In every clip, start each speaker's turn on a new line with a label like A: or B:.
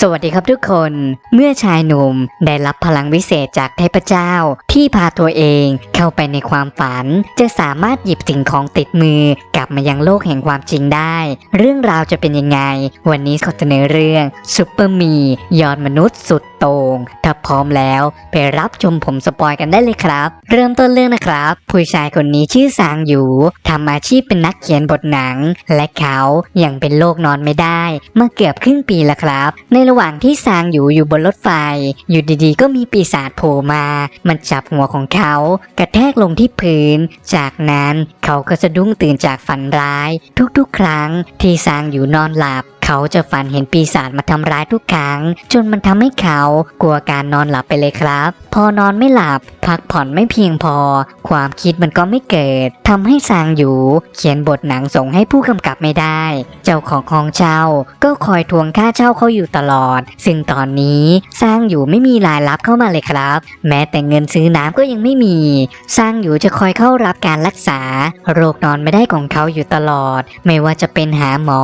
A: สวัสดีครับทุกคน เมื่อชายหนุ่มได้รับพลังวิเศษจากเทพเจ้า ที่พาตัวเองเข้าไปในความฝัน จะสามารถหยิบสิ่งของติดมือ กลับมายังโลกแห่งความจริงได้ เรื่องราวจะเป็นยังไง วันนี้ขอเสนอเรื่องซุปเปอร์มี ยอดมนุษย์สุดโต่งถ้า พร้อมแล้ว ไปรับชมผมสปอยกันได้เลยครับ เริ่มต้นเรื่องนะครับ ผู้ชายคนนี้ชื่อซางหยูทำอาชีพเป็นนักเขียนบทหนัง และเขายังเป็นโรคนอนไม่ได้มื่อเกือบครึ่งปีแล้วครับ ในระหว่างที่ซางหยูอยู่บนรถไฟ อยู่ดีๆ ก็มีปีศาจโผล่มา มันจับหัวของเขา กระแทกลงที่พื้น จากนั้นเขาก็สะดุ้งตื่นจากฝันร้าย ทุกๆ ครั้งที่ซางหยูนอนหลับ เขาจะฝันเห็นปีศาจมาทำร้ายทุกครั้ง จนมันทำให้เขากลัวการนอนหลับไปเลยครับ พอนอนไม่หลับ พักผ่อนไม่เพียงพอ ความคิดมันก็ไม่เกิดทำให้ซางหยูเขียนบทหนังส่งให้ผู้กำกับไม่ได้ เจ้าของของเช่า ก็คอยทวงค่าเช่าเขาอยู่ตลอด ซึ่งตอนนี้สางอยู่ไม่มีรายรับเข้ามาเลยครับ แม้แต่เงินซื้อน้ำก็ยังไม่มีสางอยู่จะคอยเข้ารับการรักษา โรคนอนไม่ได้ของเขาอยู่ตลอด ไม่ว่าจะเป็นหาหมอ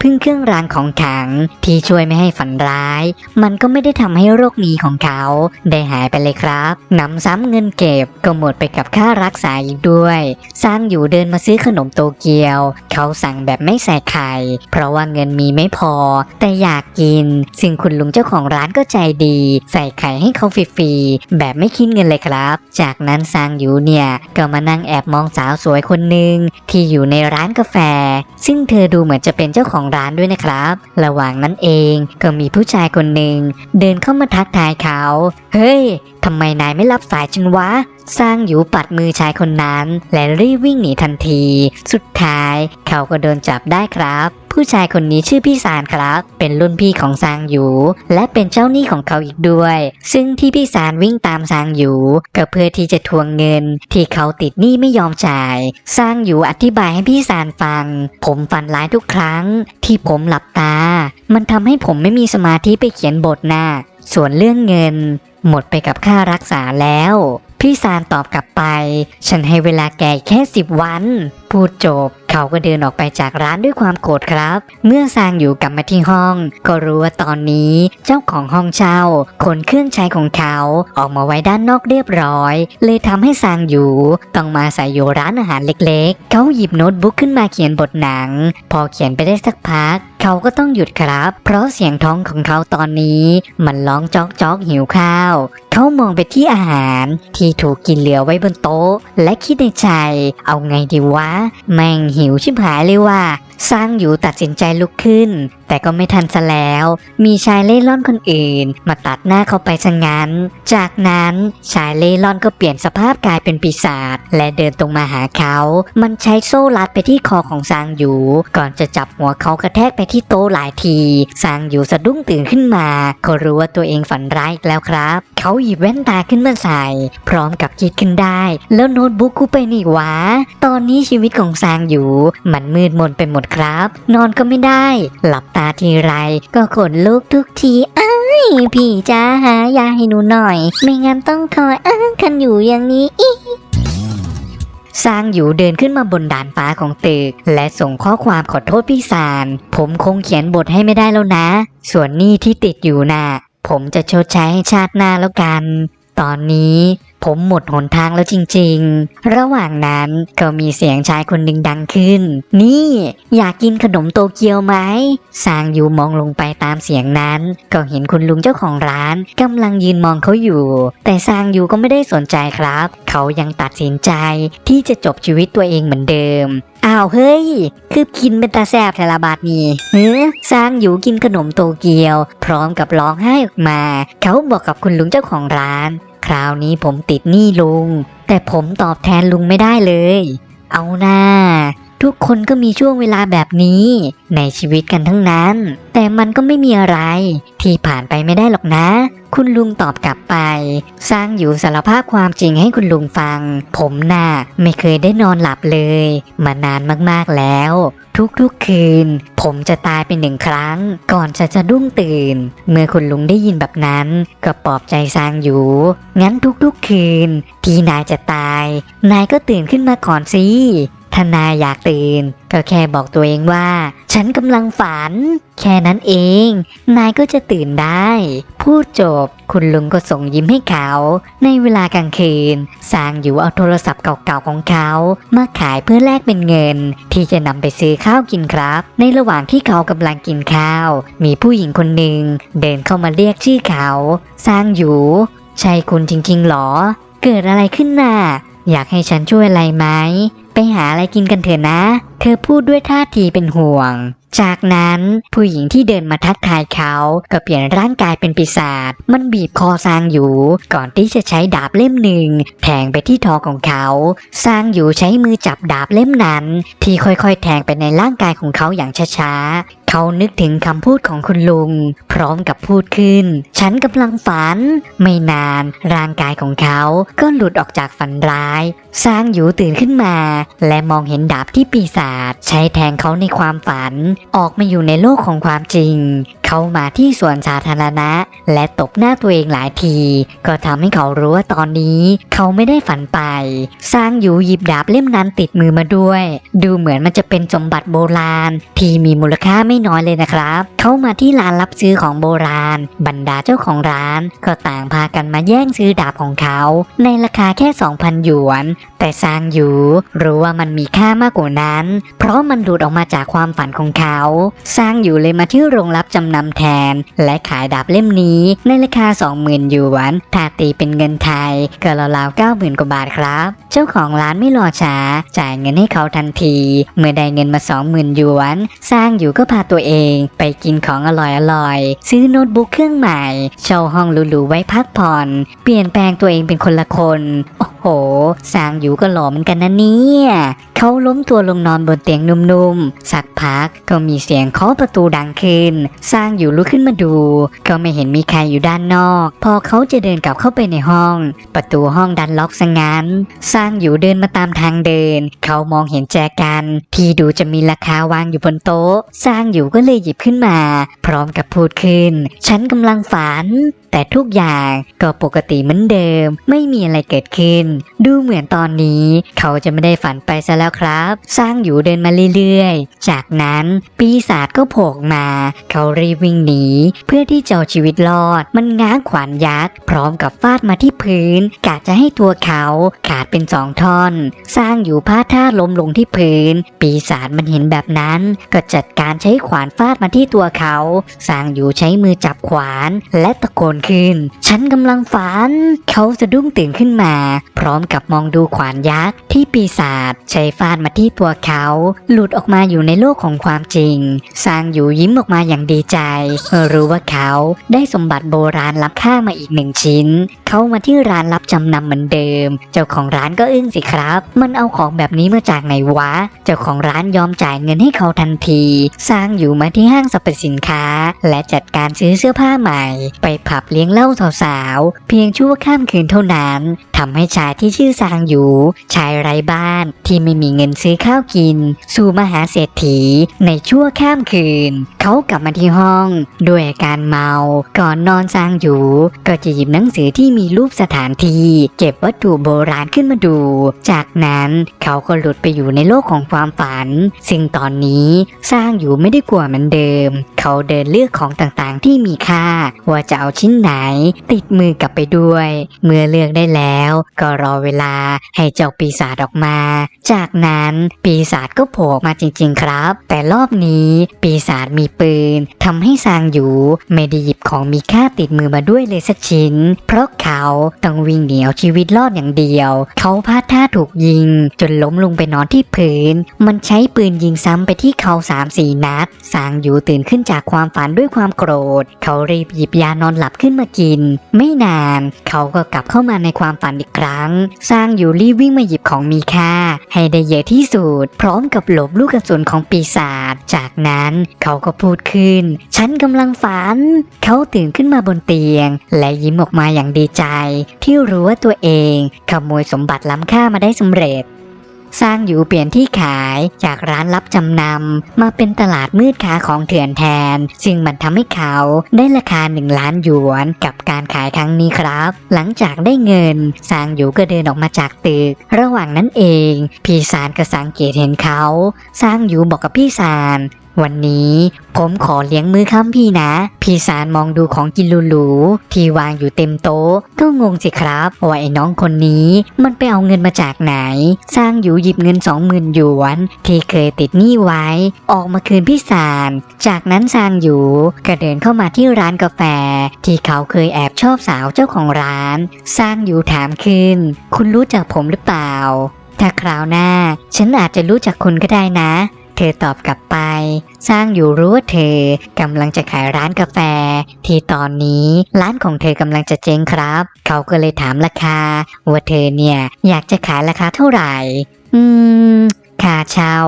A: พึ่งเครื่องรางของขลังที่ช่วยไม่ให้ฝันร้าย มันก็ไม่ได้ทำให้โรคนี้ของเขา ได้หายไปเลยครับหนำซ้ำเงินเก็บก็หมดไปกับค่ารักษาอีกด้วย สร้างอยู่เดินมาซื้อขนมโตเกียว เขาสั่งแบบไม่ใส่ไข่ เพราะว่าเงินมีไม่พอ แต่อยากกิน ซึ่งคุณลุงเจ้าของร้านก็ใจดี ใส่ไข่ให้เขาฟรีๆแบบไม่คิดเงินเลยครับ จากนั้นซางอยู่เนี่ยก็มานั่งแอบมองสาวสวยคนหนึ่งที่อยู่ในร้านกาแฟ ซึ่งเธอดูเหมือนจะเป็นเจ้าของร้านด้วยนะครับ ระหว่างนั้นเองก็มีผู้ชายคนหนึ่งเดินเข้ามาทักทายเขา เฮ้ย ทำไมนายไม่รับสายฉันวะ สร้างอยู่ปัดมือชายคนนั้น และรีบวิ่งหนีทันที สุดท้าย เขาก็โดนจับได้ครับ ผู้ชายคนนี้ชื่อพี่สารครับ เป็นรุ่นพี่ของซางหยูและเป็นเจ้าหนี้ของเขาอีกด้วย ซึ่งที่พี่สารวิ่งตามซางหยูก็เพื่อที่จะทวงเงิน ที่เขาติดหนี้ไม่ยอมจ่ายซางหยูอธิบายให้พี่สารฟัง ผมฝันร้ายทุกครั้ง ที่ผมหลับตา มันทำให้ผมไม่มีสมาธิไปเขียนบทนะ่ะส่วนเรื่องเงิน หมดไปกับค่ารักษาแล้ว พี่ซานตอบกลับไป ฉันให้เวลาแกแค่สิบวัน พูดจบ เขาก็เดินออกไปจากร้านด้วยความโกรธครับ เมื่อซางอยู่กลับมาที่ห้อง ก็รู้ว่าตอนนี้เจ้าของห้องเช่าขนเครื่องใช้ของเขาออกมาไว้ด้านนอกเรียบร้อย เลยทำให้ซางอยู่ต้องมาใส่อยู่ร้านอาหารเล็กๆ เขาหยิบโน้ตบุ๊กขึ้นมาเขียนบทหนัง พอเขียนไปได้สักพัก เขาก็ต้องหยุดครับ เพราะเสียงท้องของเขาตอนนี้ มันร้องจอกจอกหิวข้าว เขามองไปที่อาหาร ที่ถูกกินเหลือไว้บนโต๊ะ และคิดในใจ เอาไงดีวะ แม่งหิวชิบหายเลยว่ะ สร้างอยู่ตัดสินใจลุกขึ้น แต่ก็ไม่ทันซะแล้ว มีชายเล่ร่อนคนอื่น มาตัดหน้าเขาไปซะงั้น จากนั้นชายเล่ร่อนก็เปลี่ยนสภาพกลายเป็นปีศาจและเดินตรงมาหาเขา มันใช้โซ่รัดไปที่คอของซางอยู่ ก่อนจะจับหัวเขากระแทกไปที่โต๊ะหลายทีซางอยู่สะดุ้งตื่นขึ้นมาเขารู้ว่าตัวเองฝันร้ายอีกแล้วครับ เขาหยิบแว่นตาขึ้นมาใส่ พร้อมกับคิดขึ้นได้ แล้วโน้ตบุ๊กกูไปนี่วะตอนนี้ชีวิตของซางอยู่ มันมืดมนไปหมดครับ นอนก็ไม่ได้ หลับตาทีไร ก็ขนลุกทุกทีอ้ายพี่จ้าหายาให้หนูหน่อย ไม่งั้นต้องคอยอ้างกันอยู่อย่างนี้อีซางอยู่เดินขึ้นมาบนด่านฟ้าของตึก และส่งข้อความขอโทษพี่สารผมคงเขียนบทให้ไม่ได้แล้วนะ ส่วนหนี้ที่ติดอยู่น่ะ ผมจะชดใช้ให้ชาติหน้าแล้วกัน ตอนนี้ ผมหมดหนทางแล้วจริงๆ ระหว่างนั้นก็มีเสียงชายคนหนึ่งดังขึ้น นี่ อยากกินขนมโตเกียวไหมซางยูมองลงไปตามเสียงนั้น ก็เห็นคุณลุงเจ้าของร้านกำลังยืนมองเขาอยู่ แต่ซางยูก็ไม่ได้สนใจครับ เขายังตัดสินใจที่จะจบชีวิตตัวเองเหมือนเดิมอ้าวเฮ้ย คือกินเป็นตาแซบแทละบาทนี่เฮ้สร้างอยู่กินขนมโตเกียว พร้อมกับร้องไห้ออกมา เขาบอกกับคุณลุงเจ้าของร้าน คราวนี้ผมติดหนี้ลุง แต่ผมตอบแทนลุงไม่ได้เลย เอาหน้า ทุกคนก็มีช่วงเวลาแบบนี้ ในชีวิตกันทั้งนั้น แต่มันก็ไม่มีอะไร ที่ผ่านไปไม่ได้หรอกนะ คุณลุงตอบกลับไป สร้างอยู่สารภาพความจริงให้คุณลุงฟัง ผมน่ะไม่เคยได้นอนหลับเลย มานานมากๆแล้ว ทุกๆคืน ผมจะตายเป็นหนึ่งครั้ง ก่อนจะจะดุ้งตื่น เมื่อคุณลุงได้ยินแบบนั้น ก็ปลอบใจซางอยู่ งั้นทุกๆคืน ที่นายจะตาย นายก็ตื่นขึ้นมาก่อนสิ ถ้านายอยากตื่น ก็แค่บอกตัวเองว่า ฉันกำลังฝัน แค่นั้นเอง นายก็จะตื่นได้ พูดจบ คุณลุงก็ส่งยิ้มให้เขา ในเวลากลางคืน สางอยู่เอาโทรศัพท์เก่าๆของเขามาขายเพื่อแลกเป็นเงิน ที่จะนำไปซื้อข้าวกินครับ ในระหว่างที่เขากำลังกินข้าว มีผู้หญิงคนหนึ่งเดินเข้ามาเรียกชื่อเขา สางอยู่ ใช่คุณจริงๆหรอ เกิดอะไรขึ้นน่ะอยากให้ฉันช่วยอะไรไหม ไปหาอะไรกินกันเถอะนะ เธอพูดด้วยท่าทีเป็นห่วง จากนั้นผู้หญิงที่เดินมาทักทายเขาก็เปลี่ยนร่างกายเป็นปีศาจ มันบีบคอซางอยู่ ก่อนที่จะใช้ดาบเล่มหนึ่งแทงไปที่ทอของเขา ซางอยู่ใช้มือจับดาบเล่มนั้น ที่ค่อยๆ แทงไปในร่างกายของเขาอย่างช้าๆ เขานึกถึงคำพูดของคุณลุง พร้อมกับพูดขึ้น ฉันกำลังฝัน ไม่นานร่างกายของเขาก็หลุดออกจากฝันร้าย สร้างอยู่ตื่นขึ้นมา และมองเห็นดาบที่ปีศาจใช้แทงเขาในความฝัน ออกมาอยู่ในโลกของความจริง เขามาที่สวนสาธารณะ และตบหน้าตัวเองหลายที ก็ทำให้เขารู้ว่าตอนนี้ เขาไม่ได้ฝันไป สร้างอยู่หยิบดาบเล่มนั้นติดมือมาด้วย ดูเหมือนมันจะเป็นสมบัติโบราณ ที่มีมูลค่าไม่น้อยเลยนะครับ เขามาที่ร้านรับซื้อของโบราณ บรรดาเจ้าของร้าน ก็ต่างพากันมาแย่งซื้อดาบของเขา ในราคาแค่ 2,000 หยวน แต่ซางหยูรู้ว่ามันมีค่ามากกว่านั้น เพราะมันหลุดออกมาจากความฝันของเขาซางหยูเลยมาที่โรงรับจำนำแทน และขายดาบเล่มนี้ ในราคา 20,000หยวนถ้าตีเป็นเงินไทย ก็ราวๆ90,000 กว่าบาทครับ เจ้าของร้านไม่รอช้า จ่ายเงินให้เขาทันที เมื่อได้เงินมา 20,000หยวน สร้างอยู่ก็พาตัวเอง ไปกินของอร่อยๆซื้อโน้ตบุ๊กเครื่องใหม่เช่าห้องหรูๆไว้พักผ่อน เปลี่ยนแปลงตัวเองเป็นคนละคนโอ้ โห สางอยู่ก็หล่อเหมือนกันนะเนี่ยเขาล้มตัวลงนอนบนเตียงนุ่มๆ สักพักก็มีเสียงเคาะประตูดังขึ้น สร้างอยู่ลุกขึ้นมาดู ก็ไม่เห็นมีใครอยู่ด้านนอก พอเขาจะเดินกลับเข้าไปในห้อง ประตูห้องดันล็อกซะงั้น สร้างอยู่เดินมาตามทางเดิน เขามองเห็นแจกัน ที่ดูจะมีราคาวางอยู่บนโต๊ะ สร้างอยู่ก็เลยหยิบขึ้นมา พร้อมกับพูดขึ้น ฉันกำลังฝัน แต่ทุกอย่างก็ปกติเหมือนเดิม ไม่มีอะไรเกิดขึ้นดูเหมือนตอนนี้ เขาจะไม่ได้ฝันไปซะแล้วครับ สร้างอยู่เดินมาเรื่อยๆ จากนั้นปีศาจก็โผล่มา เขารีบวิ่งหนี เพื่อที่จะเอาชีวิตรอด มันง้างขวานยักษ์พร้อมกับฟาดมาที่พื้นกะจะให้ตัวเขาขาดเป็นสองท่อน สร้างอยู่พาดท่าล้มลงที่พื้น ปีศาจมันเห็นแบบนั้น ก็จัดการใช้ขวานฟาดมาที่ตัวเขา สร้างอยู่ใช้มือจับขวาน และตะโกนขึ้น ฉันกำลังฝัน เขาสะดุ้งตื่นขึ้นมา พร้อมกับมองดูขวานยักษ์ที่ปีศาจใช้ฟาดมาที่ตัวเขา หลุดออกมาอยู่ในโลกของความจริง สร้างอยู่ยิ้มออกมาอย่างดีใจ รู้ว่าเขาได้สมบัติโบราณล้ำค่ามาอีกหนึ่งชิ้น เขามาที่ร้านรับจำนำเหมือนเดิม เจ้าของร้านก็อึ้งสิครับ มันเอาของแบบนี้มาจากไหนวะ เจ้าของร้านยอมจ่ายเงินให้เขาทันที สร้างอยู่มาที่ห้างสรรพสินค้า และจัดการซื้อเสื้อผ้าใหม่ ไปผับเลี้ยงเหล้าสาวๆ เพียงชั่วข้ามคืนเท่านั้น ทำให้ชายที่ชื่อซางอยู่ ชายไร้บ้านที่ไม่มีเงินซื้อข้าวกิน สู่มหาเศรษฐีในชั่วข้ามคืน เขากลับมาที่ห้อง ด้วยอาการเมา ก่อนนอนซางอยู่ ก็จะหยิบหนังสือที่มีรูปสถานที่เก็บวัตถุโบราณขึ้นมาดู จากนั้นเขาก็หลุดไปอยู่ในโลกของความฝัน ซึ่งตอนนี้สร้างอยู่ไม่ได้กลัวเหมือนเดิม เขาเดินเลือกของต่างๆที่มีค่า ว่าจะเอาชิ้นไหน ติดมือกลับไปด้วย เมื่อเลือกได้แล้วก็รอเวลาให้เจ้าปีศาจออกมา จากนั้นปีศาจก็โผล่มาจริง ๆ ครับ แต่รอบนี้ปีศาจมีปืนทำให้ซางอยู่ไม่ได้หยิบของมีค่าติดมือมาด้วยเลยสักชิ้น เพราะเขาต้องวิ่งหนีเอาชีวิตรอดอย่างเดียว เขาพลาดท่าถูกยิง จนล้มลงไปนอนที่พื้น มันใช้ปืนยิงซ้ำไปที่เขาสามสี่นัดซางอยู่ตื่นขึ้นจากความฝันด้วยความโกรธ เขารีบหยิบยานอนหลับขึ้นมากิน ไม่นาน เขาก็กลับเข้ามาในความฝันอีกครั้ง สร้างอยู่รีบวิ่งมาหยิบของมีค่า ให้ได้เยอะที่สุด พร้อมกับหลบลูกกระสุนของปีศาจ จากนั้นเขาก็พูดขึ้น ฉันกำลังฝัน เขาตื่นขึ้นมาบนเตียง และยิ้มออกมาอย่างดีใจ ที่รู้ว่าตัวเองขโมยสมบัติล้ำค่ามาได้สำเร็จ สร้างอยู่เปลี่ยนที่ขายจากร้านรับจำนำมาเป็นตลาดมืดค้าของเถื่อนแทน ซึ่งมันทำให้เขาได้ราคาหนึ่งล้านหยวนกับการขายครั้งนี้ครับ หลังจากได้เงินสร้างอยู่ก็เดินออกมาจากตึก ระหว่างนั้นเอง พี่สารก็สังเกตเห็นเขา สร้างอยู่บอกกับพี่สาร วันนี้ผมขอเลี้ยงมื้อค่ำพี่นะ พี่สารมองดูของกินหรูๆที่วางอยู่เต็มโต๊ะก็งงสิครับว่าไอ้น้องคนนี้มันไปเอาเงินมาจากไหน สร้างอยู่หยิบเงินสองหมื่นหยวน ที่เคยติดหนี้ไว้ ออกมาคืนพี่สาร จากนั้นสร้างอยู่ก็เดินเข้ามาที่ร้านกาแฟ ที่เขาเคยแอบชอบสาวเจ้าของร้าน สร้างอยู่ถามขึ้น คุณรู้จักผมหรือเปล่า ถ้าคราวหน้า ฉันอาจจะรู้จักคุณก็ได้นะ เธอตอบกลับไป สร้างอยู่รู้ว่าเธอกำลังจะขายร้านกาแฟ ที่ตอนนี้ร้านของเธอกำลังจะเจ๊งครับ เขาก็เลยถามราคา ว่าเธอเนี่ยอยากจะขายราคาเท่าไหร่ อืมาเช่า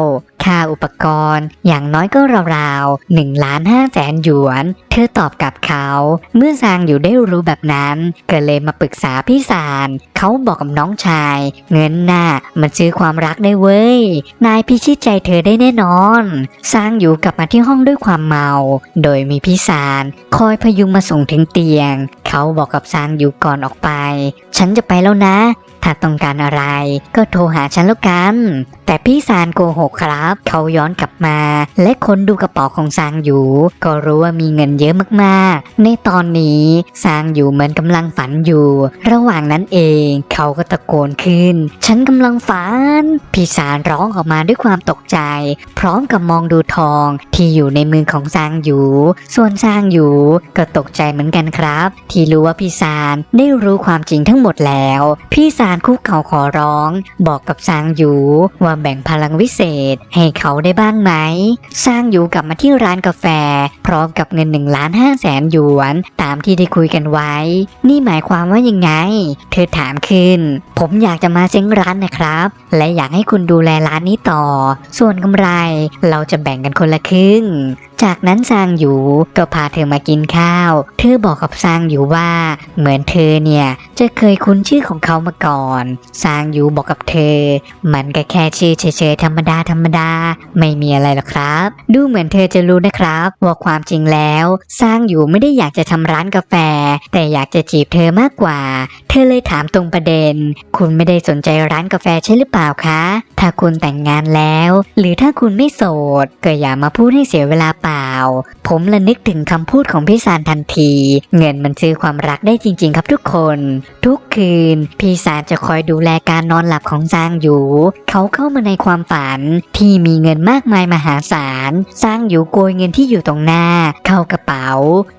A: ค่าอุปกรณ์ อย่างน้อยก็ราวๆหนึ่งล้านห้าแสนหยวน เธอตอบกับเขา เมื่อซางอยู่ได้รู้แบบนั้นก็เลยมาปรึกษาพี่สารเขาบอกกับน้องชาย เงินน่ะมันซื้อความรักได้เว้ย นายพิชิตใจเธอได้แน่นอนซางอยู่กลับมาที่ห้องด้วยความเมา โดยมีพี่สารคอยพยุงมาส่งถึงเตียง เขาบอกกับซางอยู่ก่อนออกไป ฉันจะไปแล้วนะ ถ้าต้องการอะไร ก็โทรหาฉันแล้วกัน แต่พี่ซานโกหกครับ เขาย้อนกลับมา และค้นดูกระเป๋าของซางอยู่ ก็รู้ว่ามีเงินเยอะมากๆ ในตอนนี้ซางอยู่เหมือนกำลังฝันอยู่ ระหว่างนั้นเอง เขาก็ตะโกนขึ้น ฉันกำลังฝัน พี่สารร้องออกมาด้วยความตกใจ พร้อมกับมองดูทองที่อยู่ในมือของซางอยู่ ส่วนซางอยู่ก็ตกใจเหมือนกันครับ ที่รู้ว่าพี่สารได้รู้ความจริงทั้งหมดแล้ว พี่สารคุกเข่าขอร้อง บอกกับซางอยู่ว่าแบ่งพลังวิเศษให้เขาได้บ้างไหมซางอยู่กลับมาที่ร้านกาแฟ พร้อมกับเงินหนึ่งล้านห้าแสนหยวน ตามที่ได้คุยกันไว้ นี่หมายความว่ายังไง เธอถามขึ้น ผมอยากจะมาเซ้งร้านนะครับ และอยากให้คุณดูแลร้านนี้ต่อ ส่วนกำไรเราจะแบ่งกันคนละครึ่งจากนั้นซางอยู่ก็พาเธอมากินข้าว เธอบอกกับซางอยู่ว่า เหมือนเธอเนี่ยจะเคยคุ้นชื่อของเขามาก่อนซางอยู่บอกกับเธอ มันก็แค่ชื่อเฉยๆธรรมดาธรรมดา ไม่มีอะไรหรอกครับ ดูเหมือนเธอจะรู้นะครับ ว่าความจริงแล้วซางอยู่ไม่ได้อยากจะทำร้านกาแฟ แต่อยากจะจีบเธอมากกว่า ธอเลยถามตรงประเด็น คุณไม่ได้สนใจร้านกาแฟใช่หรือเปล่าคะ ถ้าคุณแต่งงานแล้ว หรือถ้าคุณไม่โสด ก็อย่ามาพูดให้เสียเวลาเปล่า ผมละนึกถึงคำพูดของพี่สารทันที เงินมันซื้อความรักได้จริง ๆ ครับทุกคน ทุกคืน พี่สารจะคอยดูแลการนอนหลับของซางอยู่ เขาเข้ามาในความฝันที่มีเงินมากมายมหาศาลซางอยู่โกยเงินที่อยู่ตรงหน้า เข้ากระเป๋า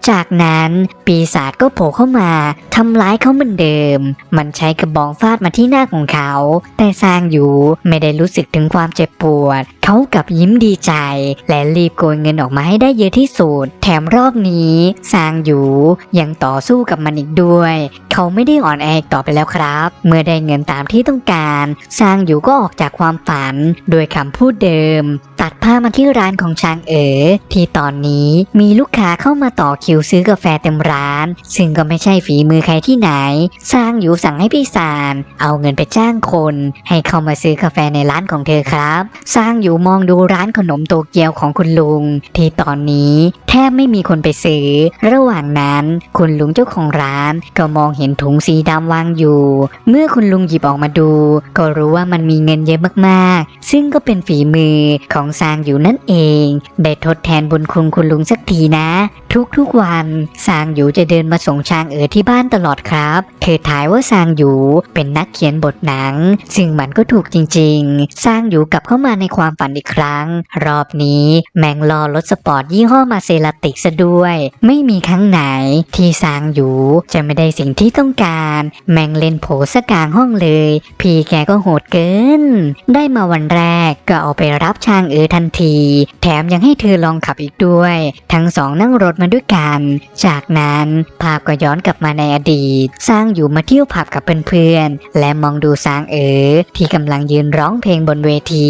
A: จากนั้นปีศาจก็โผล่เข้ามาทำร้ายเขาเหมือนเดิมมันใช้กระบองฟาดมาที่หน้าของเขา แต่ซางอยู่ไม่ได้รู้สึกถึงความเจ็บปวด เขากับยิ้มดีใจ และรีบโกยเงินออกมาให้ได้เยอะที่สุด แถมรอบนี้ซางอยู่ยังต่อสู้กับมันอีกด้วย เขาไม่ได้อ่อนแอต่อไปแล้วครับ เมื่อได้เงินตามที่ต้องการซางอยู่ก็ออกจากความฝันโดยคำพูดเดิม ตัดผ้ามาที่ร้านของชางเอ๋อที่ตอนนี้มีลูกค้าเข้ามาต่อคิวซื้อกาแฟเต็มร้าน ซึ่งก็ไม่ใช่ฝีมือใครที่ไหนสร้างอยู่สั่งให้พี่สารเอาเงินไปจ้างคน ให้เข้ามาซื้อกาแฟในร้านของเธอครับสร้างอยู่มองดูร้านขนมโตเกียวของคุณลุง ที่ตอนนี้แทบไม่มีคนไปซื้อ ระหว่างนั้นคุณลุงเจ้าของร้านก็มองเห็นถุงสีดำวางอยู่ เมื่อคุณลุงหยิบออกมาดู ก็รู้ว่ามันมีเงินเยอะมากๆ ซึ่งก็เป็นฝีมือของซางอยู่นั่นเอง ได้ทดแทนบุญคุณคุณลุงสักทีนะ ทุกๆวันซางอยู่จะเดินมาส่งช้างเอ๋อที่บ้านตลอดครับเธอทายว่าซางอยู่เป็นนักเขียนบทหนัง ซึ่งมันก็ถูกจริงๆ ซางอยู่กลับเข้ามาในความฝันอีกครั้ง รอบนี้แมงลอรถสปอร์ตยี่ห้อมาเซราติกซะด้วย ไม่มีครั้งไหนที่ซางอยู่จะไม่ได้สิ่งที่ต้องการ แมงเล่นโผสกลางห้องเลย พี่แกก็โหดเกิน ได้มาวันแรกก็เอาไปรับชางเออทันที แถมยังให้เธอลองขับอีกด้วย ทั้งสองนั่งรถมาด้วยกัน จากนั้นภาพก็ย้อนกลับมาในอดีต สร้างอยู่มาเที่ยวผับกับเพื่อนๆ และมองดูสร้างเอ๋อที่กำลังยืนร้องเพลงบนเวที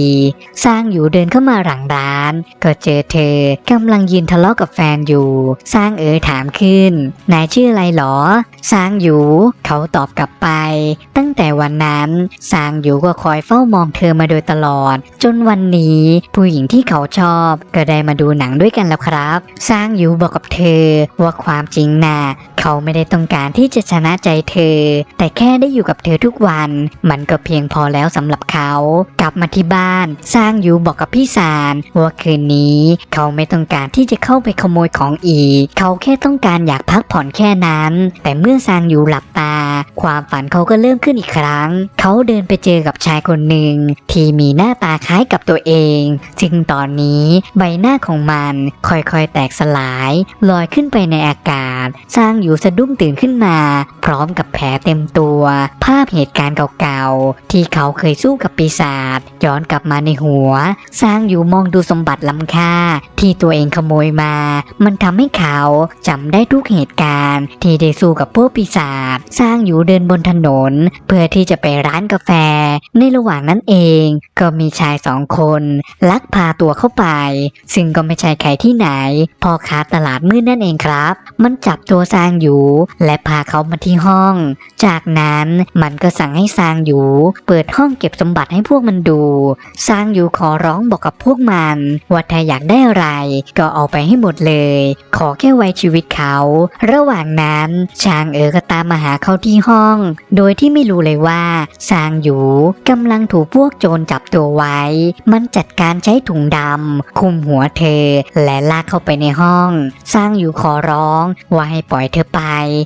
A: สร้างอยู่เดินเข้ามาหลังร้าน ก็เจอเธอกำลังยืนทะเลาะกับแฟนอยู่สร้างเอ๋อถามขึ้น นายชื่ออะไรหรอสร้างอยู่ เขาตอบกลับไป ตั้งแต่วันนั้นซางอยู่ก็คอยเฝ้ามองเธอมาโดยตลอด จนวันนี้ผู้หญิงที่เขาชอบ ก็ได้มาดูหนังด้วยกันแล้วครับซางอยู่บอกกับเธอว่าความจริงน่ะเขาไม่ได้ต้องการที่จะชนะใจเธอแต่แค่ได้อยู่กับเธอทุกวัน มันก็เพียงพอแล้วสำหรับเขา กลับมาที่บ้านซางยูบอกกับพี่สารว่าคืนนี้ เขาไม่ต้องการที่จะเข้าไปขโมยของอีก เขาแค่ต้องการอยากพักผ่อนแค่นั้น แต่เมื่อซางยูหลับตา ความฝันเขาก็เริ่มขึ้นอีกครั้ง เขาเดินไปเจอกับชายคนหนึ่ง ที่มีหน้าตาคล้ายกับตัวเองซึ่งตอนนี้ใบหน้าของมันค่อยๆแตกสลาย ลอยขึ้นไปในอากาศ สร้างอยู่สะดุ้งตื่นขึ้นมา พร้อมกับแผลเต็มตัว ภาพเหตุการณ์เก่าๆ ที่เขาเคยสู้กับปีศาจย้อนกลับมาในหัว สร้างอยู่มองดูสมบัติล้ำค่า ที่ตัวเองขโมยมา มันทำให้เขาจำได้ทุกเหตุการณ์ ที่ได้สู้กับพวกปีศาจสร้างอยู่เดินบนถนน เพื่อที่จะไปร้านกาแฟ ในระหว่างนั้นเอง ก็มีชายสองคน ลักพาตัวเข้าไป ซึ่งก็ไม่ใช่ใครที่ไหนพ่อค้าตลาดมืดนั่นเองครับ มันจับตัวซางอยู่ และพาเขามาที่ห้องจากนั้นมันก็สั่งให้ซางอยู่ เปิดห้องเก็บสมบัติให้พวกมันดู ซางอยู่ขอร้องบอกกับพวกมันว่าถ้าอยากได้อะไรก็เอาไปให้หมดเลย ขอแค่ไว้ชีวิตเขา ระหว่างนั้นชางเอ๋อก็ตามมาหาเขาที่ห้อง โดยที่ไม่รู้เลยว่าซางอยู่กำลังถูกพวกโจรจับตัวไว้ มันจัดการใช้ถุงดำคุมหัวเธอ และลากเข้าไปในห้องสร้างอยู่ขอร้องว่าให้ปล่อยเธอไป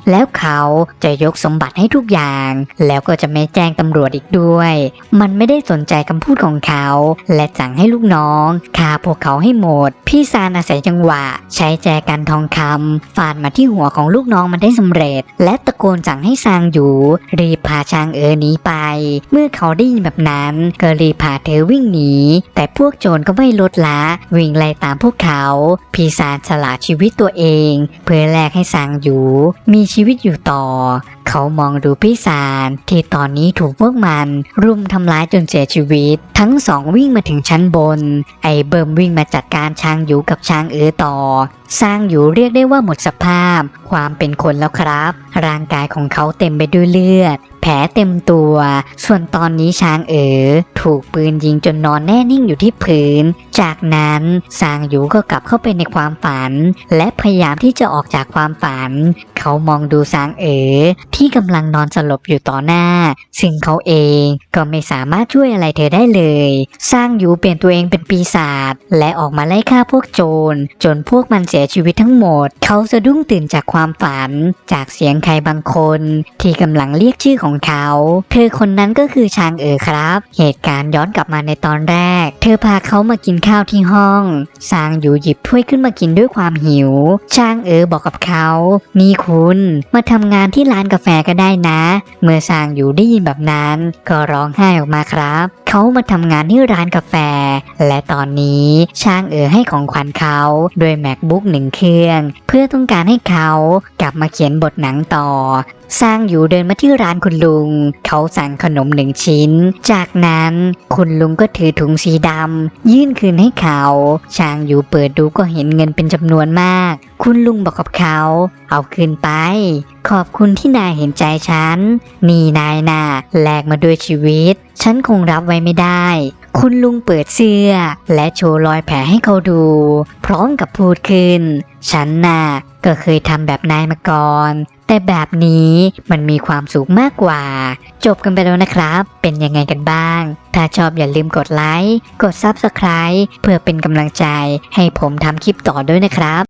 A: แล้วเขาจะยกสมบัติให้ทุกอย่าง แล้วก็จะไม่แจ้งตำรวจอีกด้วย มันไม่ได้สนใจคำพูดของเขา และสั่งให้ลูกน้องฆ่าพวกเขาให้หมด พี่ซานอาศัยจังหวะ ใช้แจกันทองคำฟาดมาที่หัวของลูกน้องมันได้สำเร็จ และตะโกนสั่งให้ซางอยู่ รีบพาชางเอ๋อหนีไป เมื่อเขาได้ยินแบบนั้นก็รีบพาเธอวิ่งหนี แต่พวกโจรก็ไม่ลดละวิ่งไล่ตามพวกเขา พี่ซานฉลาดชีวิตตัวเอง เพื่อแลกให้ซางอยู่ มีชีวิตอยู่ต่อ เขาามองดูพี่ซารที่ตอนนี้ถูกพวกมัน รุมทำร้ายจนเสียชีวิต ทั้งสองวิ่งมาถึงชั้นบน ไอ้เบิร์มวิ่งมาจัดการช้างอยู่กับช้างเอือต่อ สร้างอยู่เรียกได้ว่าหมดสภาพ ความเป็นคนแล้วครับ ร่างกายของเขาเต็มไปด้วยเลือด แผลเต็มตัว ส่วนตอนนี้ช้างเอ๋อถูกปืนยิงจนนอนแน่นิ่งอยู่ที่พื้น จากนั้นซางอยู่ก็กลับเข้าไปในความฝัน และพยายามที่จะออกจากความฝัน เขามองดูซางเอ๋อที่กำลังนอนสลบอยู่ต่อหน้า ซึ่งเขาเองก็ไม่สามารถช่วยอะไรเธอได้เลยสางอยู่เปลี่ยนตัวเองเป็นปีศาจและออกมาไล่ฆ่าพวกโจรจนพวกมันเสียชีวิตทั้งหมด เขาสะดุ้งตื่นจากความฝัน จากเสียงรบางคน ที่กำลังเรียกชื่อของเขา เธอคนนั้นก็คือชางเอ๋อครับ เหตุการณ์ย้อนกลับมาในตอนแรก เธอพาเขามากินข้าวที่ห้องซางอยู่หยิบถ้วยขึ้นมากินด้วยความหิวชางเอ๋อบอกกับเขา นี่คุณมาทำงานที่ร้านกาแฟก็ได้นะ เมื่อซางอยู่ได้ยินแบบนั้น ก็ร้องไห้ออกมาครับเขามาทำงานที่ร้านกาแฟ และตอนนี้ช่างเอ๋อให้ของขวัญเขาด้วย macbook หนึ่งเครื่อง เพื่อต้องการให้เขากลับมาเขียนบทหนังต่อสร้างอยู่เดินมาที่ร้านคุณลุง เขาสั่งขนมหนึ่งชิ้น จากนั้นคุณลุงก็ถือถุงสีดำยื่นคืนให้เขาช่างอยู่เปิดดูก็เห็นเงินเป็นจำนวนมาก คุณลุงบอกกับเขา เอาคืนไป ขอบคุณที่นายเห็นใจฉัน นี่นายน่ะแลกมาด้วยชีวิต ฉันคงรับไว้ไม่ได้ คุณลุงเปิดเสื้อ และโชว์รอยแผลให้เขาดู พร้อมกับพูดขึ้น ฉันน่ะก็เคยทำแบบนายมาก่อน แต่แบบนี้มันมีความสุขมากกว่า จบกันไปแล้วนะครับ เป็นยังไงกันบ้าง ถ้าชอบอย่าลืมกดไลค์ กด Subscribe เพื่อเป็นกำลังใจให้ผมทำคลิปต่อด้วยนะครับ